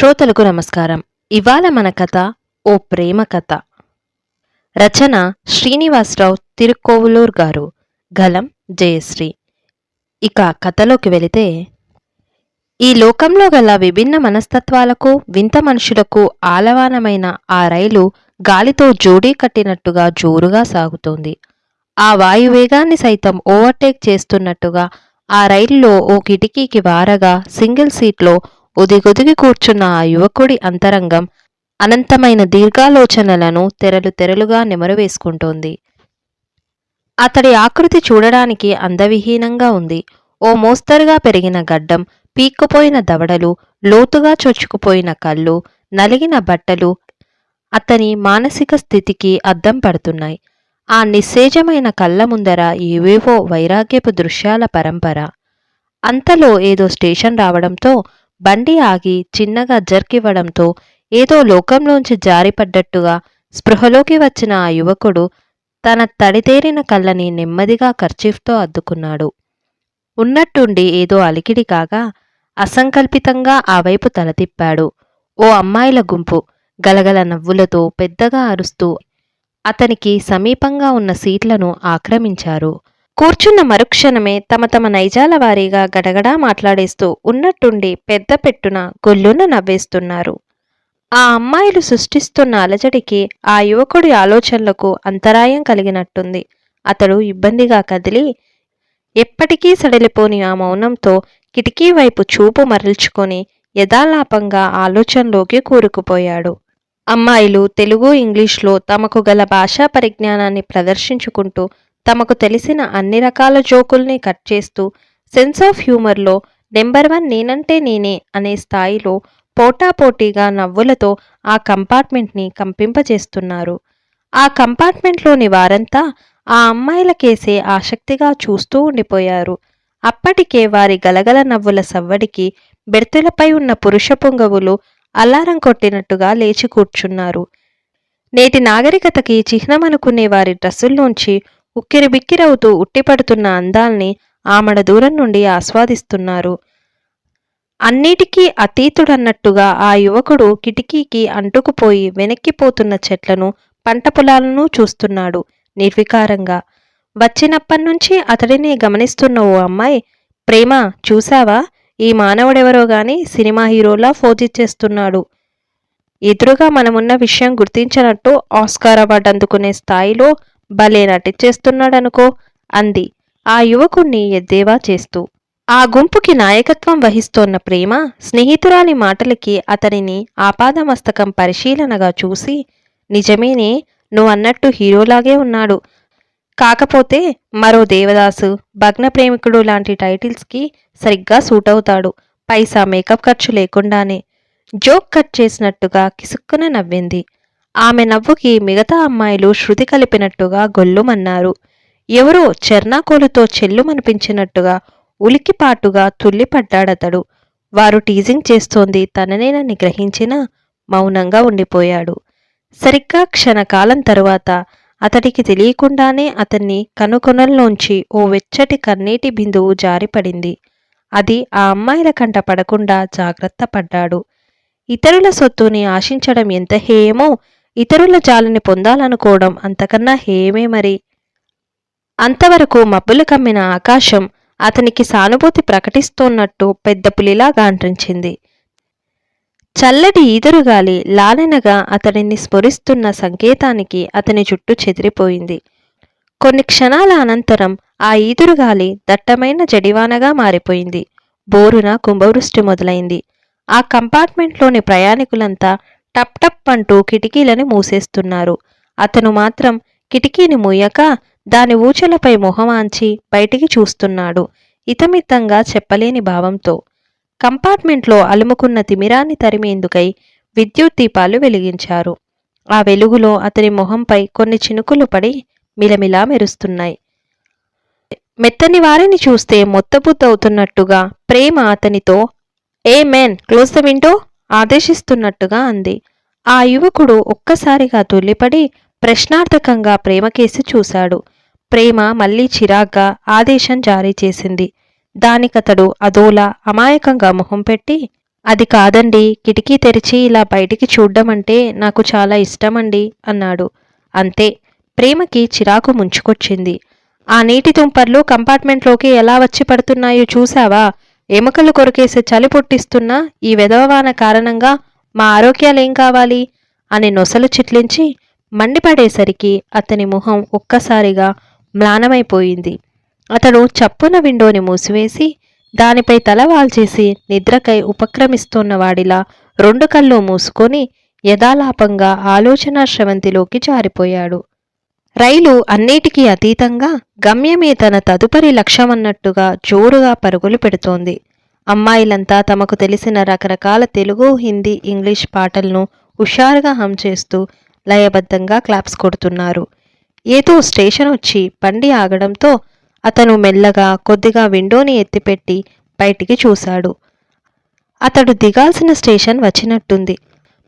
శ్రోతలకు నమస్కారం. ఇవాళ మన కథ ఓ ప్రేమ కథ. రచన శ్రీనివాసరావు తిరుకోవులూర్ గారు గలం జయశ్రీ. ఇక కథలోకి వెళితే ఈ లోకంలో గల విభిన్న మనస్తత్వాలకు వింత మనుషులకు ఆలవానమైన ఆ రైలు గాలితో జోడీ కట్టినట్టుగా జోరుగా సాగుతోంది. ఆ వాయువేగాన్ని సైతం ఓవర్టేక్ చేస్తున్నట్టుగా ఆ రైలులో ఓ కిటికీకి వారగా సింగిల్ సీట్లో ఒదిగొదిగి కూర్చున్న ఆ యువకుడి అంతరంగం అనంతమైన దీర్ఘాలోచనలను తెరలు తెరలుగా నెమరవేసుకుంటోంది. అతడి ఆకృతి చూడడానికి అందవిహీనంగా ఉంది. ఓ మోస్తరుగా పెరిగిన గడ్డం పీక్కుపోయిన దవడలు లోతుగా చొచ్చుకుపోయిన కళ్ళు నలిగిన బట్టలు అతని మానసిక స్థితికి అద్దం పడుతున్నాయి. ఆ నిస్సేజమైన కళ్ళ ముందర ఏవేవో వైరాగ్యపు దృశ్యాల పరంపర. అంతలో ఏదో స్టేషన్ రావడంతో బండి ఆగి చిన్నగా జర్కివ్వడంతో ఏదో లోకంలోంచి జారిపడ్డట్టుగా స్పృహలోకి వచ్చిన ఆ యువకుడు తన తడితేరిన కళ్ళని నెమ్మదిగా కర్చీఫ్తో అద్దుకున్నాడు. ఉన్నట్టుండి ఏదో అలికిడి కాగా అసంకల్పితంగా ఆ వైపు తలతిప్పాడు. ఓ అమ్మాయిల గుంపు గలగల నవ్వులతో పెద్దగా అరుస్తూ అతనికి సమీపంగా ఉన్న సీట్లను ఆక్రమించారు. కూర్చున్న మరుక్షణమే తమ తమ నైజాల వారీగా గడగడా మాట్లాడేస్తూ ఉన్నట్టుండి పెద్ద పెట్టున గొల్లున నవ్వేస్తున్నారు. ఆ అమ్మాయిలు సృష్టిస్తున్న అలజడికి ఆ యువకుడి ఆలోచనలకు అంతరాయం కలిగినట్టుంది. అతడు ఇబ్బందిగా కదిలి ఎప్పటికీ సడలిపోని ఆ మౌనంతో కిటికీ వైపు చూపు మరల్చుకొని యథాలాపంగా ఆలోచనలోకి కూరుకుపోయాడు. అమ్మాయిలు తెలుగు ఇంగ్లీష్లో తమకు గల భాషా పరిజ్ఞానాన్ని ప్రదర్శించుకుంటూ తమకు తెలిసిన అన్ని రకాల జోకుల్ని కట్ చేస్తూ సెన్స్ ఆఫ్ హ్యూమర్లో నెంబర్ వన్ నేనంటే నేనే అనే స్థాయిలో పోటాపోటీగా నవ్వులతో ఆ కంపార్ట్మెంట్ని కంపింపజేస్తున్నారు. ఆ కంపార్ట్మెంట్లోని వారంతా ఆ అమ్మాయిల కేసే ఆసక్తిగా చూస్తూ ఉండిపోయారు. అప్పటికే వారి గలగల నవ్వుల సవ్వడికి బెర్తులపై ఉన్న పురుష పొంగవులు అలారం కొట్టినట్టుగా లేచి కూర్చున్నారు. నేటి నాగరికతకి చిహ్నమనుకునే వారి డ్రెస్సుల్లోంచి ఉక్కిరి బిక్కిరవుతూ ఉట్టిపడుతున్న అందాల్ని ఆమడ దూరం నుండి ఆస్వాదిస్తున్నారు. అన్నిటికీ అతీతుడన్నట్టుగా ఆ యువకుడు కిటికీకి అంటుకుపోయి వెనక్కిపోతున్న చెట్లను పంట పొలాలను చూస్తున్నాడు నిర్వికారంగా. వచ్చినప్పటినుంచి అతడిని గమనిస్తున్న ఓ అమ్మాయి ప్రేమ చూశావా? ఈ మానవుడెవరో గాని సినిమా హీరోలా ఫోజిచ్చేస్తున్నాడు ఎదురుగా మనమున్న విషయం గుర్తించినట్టు ఆస్కార్ అవార్డు అందుకునే స్థాయిలో భలే నటించేస్తున్నాడనుకో అంది. ఆ యువకుణ్ణి ఎద్దేవా చేస్తూ. ఆ గుంపుకి నాయకత్వం వహిస్తోన్న ప్రేమ స్నేహితురాలి మాటలకి అతనిని ఆపాదమస్తకం పరిశీలనగా చూసి నిజమేనే నువ్వన్నట్టు హీరోలాగే ఉన్నాడు. కాకపోతే మరో దేవదాసు భగ్న ప్రేమికుడు లాంటి టైటిల్స్కి సరిగ్గా సూట్ అవుతాడు పైసా మేకప్ ఖర్చు లేకుండానే. జోక్ కట్ చేసినట్టుగా కిసుక్కున నవ్వింది. ఆమె నవ్వుకి మిగతా అమ్మాయిలు శృతి కలిపినట్టుగా గొల్లుమన్నారు. ఎవరో చెర్నాకోలుతో చెల్లుమనిపించినట్టుగా ఉలికిపాటుగా తుల్లిపడ్డాడతడు. వారు టీజింగ్ చేస్తోంది తననేనని గ్రహించినా మౌనంగా ఉండిపోయాడు. సరిగ్గా క్షణకాలం తరువాత అతడికి తెలియకుండానే అతన్ని కనుకొనల్లోంచి ఓ వెచ్చటి కన్నీటి బిందువు జారిపడింది. అది ఆ అమ్మాయిల కంట పడకుండా జాగ్రత్త పడ్డాడు. ఇతరుల సొత్తుని ఆశించడం ఎంత హేయమో ఇతరుల జాలని పొందాలనుకోవడం అంతకన్నా హేమే మరి. అంతవరకు మబ్బులు కమ్మిన ఆకాశం అతనికి సానుభూతి ప్రకటిస్తోన్నట్టు పెద్ద పులిలాగా అంటించింది. చల్లటి ఈదురుగాలి లాలెనగా అతడిని స్ఫురిస్తున్న సంకేతానికి అతని చుట్టూ చెదిరిపోయింది. కొన్ని క్షణాల అనంతరం ఆ ఈదురుగాలి దట్టమైన జడివానగా మారిపోయింది. బోరున కుంభవృష్టి మొదలైంది. ఆ కంపార్ట్మెంట్లోని ప్రయాణికులంతా టప్ టప్ అంటూ కిటికీలని మూసేస్తున్నారు. అతను మాత్రం కిటికీని మూయక దాని ఊచలపై మొహమాంచి బయటికి చూస్తున్నాడు ఇతమిత్తంగా చెప్పలేని భావంతో. కంపార్ట్మెంట్లో అలుముకున్న తిమిరాన్ని తరిమేందుకై విద్యుత్ దీపాలు వెలిగించారు. ఆ వెలుగులో అతని మొహంపై కొన్ని చినుకులు పడి మిలమిలా మెరుస్తున్నాయి. మెత్తని వారిని చూస్తే మొత్తబుద్దవుతున్నట్టుగా ప్రేమ అతనితో hey man close the window? ఆదేశిస్తున్నట్టుగా అంది. ఆ యువకుడు ఒక్కసారిగా తుల్లిపడి ప్రశ్నార్థకంగా ప్రేమకేసి చూశాడు. ప్రేమ మళ్ళీ చిరాగ్గా ఆదేశం జారీ చేసింది. దానికతడు అదోలా అమాయకంగా మొహం పెట్టి అది కాదండి కిటికీ తెరిచి ఇలా బయటికి చూడ్డం అంటే నాకు చాలా ఇష్టమండి అన్నాడు. అంతే ప్రేమకి చిరాకు ముంచుకొచ్చింది. ఆ నీటి తుంపర్లు కంపార్ట్మెంట్లోకి ఎలా వచ్చి పడుతున్నాయో చూశావా? ఎముకలు కొరికేసి చలి పుట్టిస్తున్న ఈ వెధవవాన కారణంగా మా ఆరోగ్యాలేం కావాలి? అని నొసలు చిట్లించి మండిపడేసరికి అతని ముఖం ఒక్కసారిగా మ్లానమైపోయింది. అతడు చప్పున విండోని మూసివేసి దానిపై తల వాల్చేసి నిద్రకై ఉపక్రమిస్తున్నవాడిలా రెండు కళ్ళు మూసుకొని యథాలాపంగా ఆలోచనా శ్రవంతిలోకి జారిపోయాడు. రైలు అన్నిటికీ అతీతంగా గమ్యమే తన తదుపరి లక్ష్యమన్నట్టుగా జోరుగా పరుగులు పెడుతోంది. అమ్మాయిలంతా తమకు తెలిసిన రకరకాల తెలుగు హిందీ ఇంగ్లీష్ పాటలను హుషారుగా హమ్ చేస్తూ లయబద్ధంగా క్లాప్స్ కొడుతున్నారు. ఏదో స్టేషన్ వచ్చి బండి ఆగడంతో అతను మెల్లగా కొద్దిగా విండోని ఎత్తిపెట్టి బయటికి చూశాడు. అతడు దిగాల్సిన స్టేషన్ వచ్చినట్టుంది.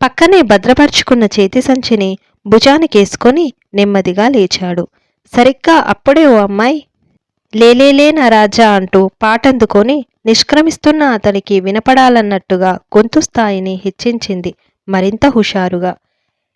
పక్కనే భద్రపరుచుకున్న చేతి సంచిని భుజానికేసుకొని నెమ్మదిగా లేచాడు. సరిగ్గా అప్పుడే ఓ అమ్మాయి లేలేలే నా రాజా అంటూ పాటందుకొని నిష్క్రమిస్తున్న అతనికి వినపడాలన్నట్టుగా గొంతు స్థాయిని హెచ్చించింది మరింత హుషారుగా.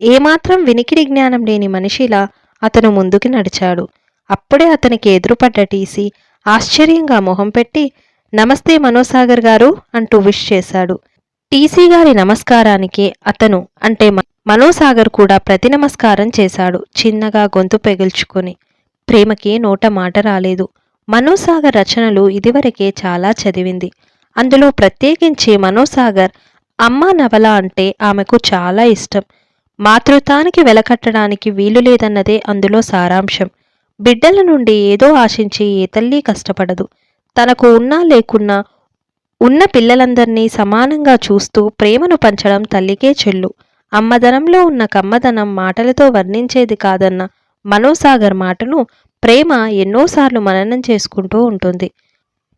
ఏమాత్రం వినికిడి జ్ఞానం లేని మనిషిలా అతను ముందుకి నడిచాడు. అప్పుడే అతనికి ఎదురుపడ్డ టీసీ ఆశ్చర్యంగా మొహం పెట్టి నమస్తే మనోసాగర్ గారు అంటూ విష్ చేశాడు. టీసీ గారి నమస్కారానికి అతను అంటే మనోసాగర్ కూడా ప్రతి నమస్కారం చేశాడు చిన్నగా గొంతు పెగిల్చుకొని. ప్రేమకి నోట మాట రాలేదు. మనోసాగర్ రచనలు ఇదివరకే చాలా చదివింది. అందులో ప్రత్యేకించి మనోసాగర్ అమ్మ నవల అంటే ఆమెకు చాలా ఇష్టం. మాతృతానికి వెలకట్టడానికి వీలు లేదన్నదే అందులో సారాంశం. బిడ్డల నుండి ఏదో ఆశించి ఏ తల్లి కష్టపడదు. తనకు ఉన్నా లేకున్నా ఉన్న పిల్లలందరినీ సమానంగా చూస్తూ ప్రేమను పంచడం తల్లికే చెల్లు. అమ్మదనంలో ఉన్న కమ్మదనం మాటలతో వర్ణించేది కాదన్న మనోసాగర్ మాటను ప్రేమ ఎన్నోసార్లు మననం చేసుకుంటూ ఉంటుంది.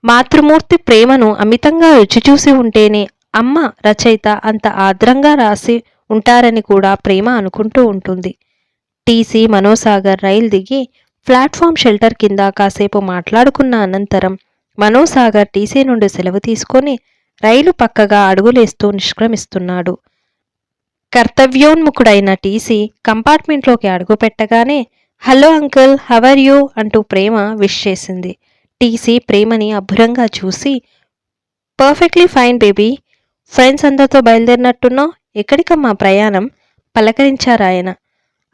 మాతృమూర్తి ప్రేమను అమితంగా రుచిచూసి ఉంటేనే అమ్మ రచయిత అంత ఆర్ద్రంగా రాసి ఉంటారని కూడా ప్రేమ అనుకుంటూ ఉంటుంది. టీసీ మనోసాగర్ రైలు దిగి ప్లాట్ఫామ్ షెల్టర్ కింద కాసేపు మాట్లాడుకున్న అనంతరం మనోసాగర్ టీసీ నుండి సెలవు తీసుకొని రైలు పక్కగా అడుగులేస్తూ నిష్క్రమిస్తున్నాడు. కర్తవ్యోన్ముఖుడైన టీసీ కంపార్ట్మెంట్లోకి అడుగుపెట్టగానే hello uncle how are you? అంటూ ప్రేమ విష్ చేసింది. టీసీ ప్రేమని అభురంగా చూసి పర్ఫెక్ట్లీ ఫైన్ బేబీ. ఫ్రెండ్స్ అందరితో బయలుదేరినట్టున్నావు. ఎక్కడికమ్మా ప్రయాణం? పలకరించారాయన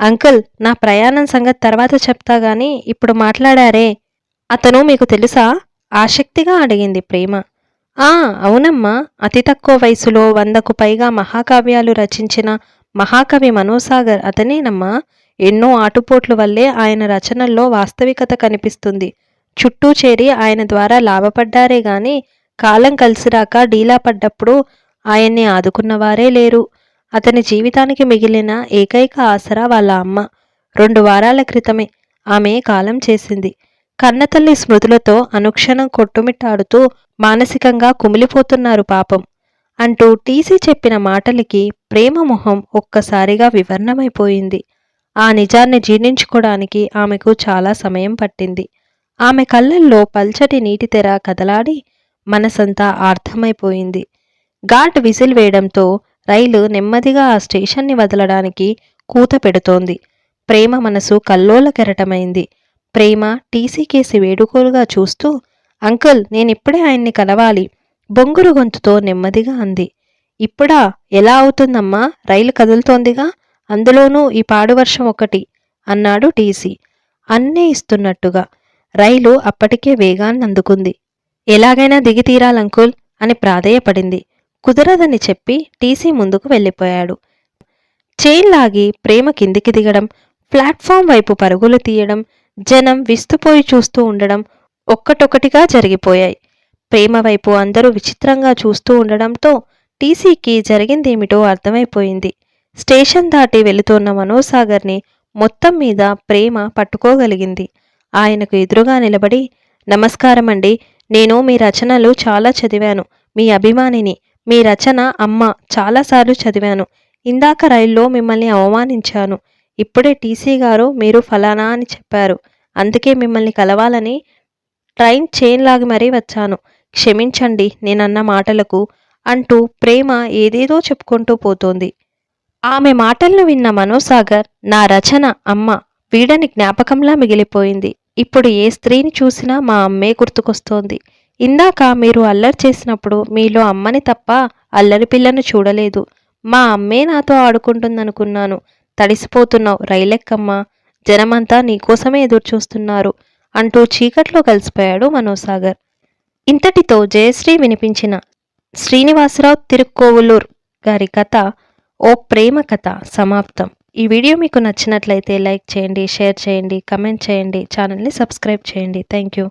అంకుల్ నా ప్రయాణం సంగతి తర్వాత చెప్తా గానీ ఇప్పుడు మాట్లాడారే. అతను మీకు తెలుసా? ఆసక్తిగా అడిగింది ప్రేమ. ఆ అవునమ్మా. అతి తక్కువ వయసులో వందకు పైగా మహాకావ్యాలు రచించిన మహాకవి మనోసాగర్ అతనేనమ్మా. ఎన్నో ఆటుపోట్ల వల్లే ఆయన రచనల్లో వాస్తవికత కనిపిస్తుంది. చుట్టూ చేరి ఆయన ద్వారా లాభపడ్డారే గాని కాలం కలిసిరాక డీలా పడ్డప్పుడు ఆయన్ని ఆదుకున్నవారే లేరు. అతని జీవితానికి మిగిలిన ఏకైక ఆసరా వాళ్ళ అమ్మ. రెండు వారాల క్రితమే ఆమె కాలం చేసింది. కన్నతల్లి స్మృతులతో అనుక్షణం కొట్టుమిట్టాడుతూ మానసికంగా కుమిలిపోతున్నారు పాపం. అంటూ టీసీ చెప్పిన మాటలకి ప్రేమ మొహం ఒక్కసారిగా వివర్ణమైపోయింది. ఆ నిజాన్ని జీర్ణించుకోవడానికి ఆమెకు చాలా సమయం పట్టింది. ఆమె కళ్ళల్లో పల్చటి నీటి తెర కదలాడి మనసంతా ఆర్థమైపోయింది. ఘాట్ విసిల్ వేయడంతో రైలు నెమ్మదిగా ఆ స్టేషన్ని వదలడానికి కూత పెడుతోంది. ప్రేమ మనసు కల్లోల కెరటమైంది ప్రేమ టీసీ కేసి వేడుకోలుగా చూస్తూ అంకుల్ నేనిప్పుడే ఆయన్ని కలవాలి. బొంగురు గొంతుతో నెమ్మదిగా అంది. ఇప్పుడా? ఎలా అవుతుందమ్మా? రైలు కదులుతోందిగా? అందులోనూ ఈ పాడువర్షం ఒకటి అన్నాడు టీసీ. అన్నే ఇస్తున్నట్టుగా. రైలు అప్పటికే వేగాన్ని అందుకుంది. ఎలాగైనా దిగి తీరాలంకుల్ అని ప్రాధేయపడింది. కుదరదని చెప్పి టీసీ ముందుకు వెళ్ళిపోయాడు. చైన్ లాగి ప్రేమ కిందికి దిగడం ప్లాట్ఫామ్ వైపు పరుగులు తీయడం జనం విస్తుపోయి చూస్తూ ఉండడం ఒక్కటొకటిగా జరిగిపోయాయి. ప్రేమ వైపు అందరూ విచిత్రంగా చూస్తూ ఉండడంతో టీసీకి జరిగిందేమిటో అర్థమైపోయింది. స్టేషన్ దాటి వెళుతున్న మనోసాగర్ని మొత్తం మీద ప్రేమ పట్టుకోగలిగింది. ఆయనకు ఎదురుగా నిలబడి నమస్కారమండి నేను మీ రచనలు చాలా చదివాను. మీ అభిమానిని మీ రచన అమ్మ చాలాసార్లు చదివాను. ఇందాక రైల్లో మిమ్మల్ని అవమానించాను. ఇప్పుడే టీసీ గారు మీరు ఫలానా అని చెప్పారు. అందుకే మిమ్మల్ని కలవాలని ట్రైన్ చైన్ లాగి మరీ వచ్చాను. క్షమించండి నేనన్న మాటలకు అంటూ ప్రేమ ఏదేదో చెప్పుకుంటూ పోతోంది. ఆమె మాటలను విన్న మనోసాగర్ నా రచన అమ్మ వీడని జ్ఞాపకంలా మిగిలిపోయింది. ఇప్పుడు ఏ స్త్రీని చూసినా మా అమ్మే గుర్తుకొస్తోంది. ఇందాక మీరు అల్లరి చేసినప్పుడు మీలో అమ్మని తప్ప అల్లరి పిల్లను చూడలేదు. మా అమ్మే నాతో ఆడుకుంటుందనుకున్నాను. తడిసిపోతున్నావు రైలెక్కమ్మా. జనమంతా నీకోసమే ఎదురుచూస్తున్నారు అంటూ చీకట్లో కలిసిపోయాడు మనోసాగర్. ఇంతటితో జయశ్రీ వినిపించిన శ్రీనివాసరావు తిరుక్కోవులూర్ గారి కథ ఓ ప్రేమ కథ సమాప్తం. ఈ వీడియో మీకు నచ్చినట్లయితే లైక్ చేయండి షేర్ చేయండి కమెంట్ చేయండి ఛానల్ని సబ్స్క్రైబ్ చేయండి. Thank you.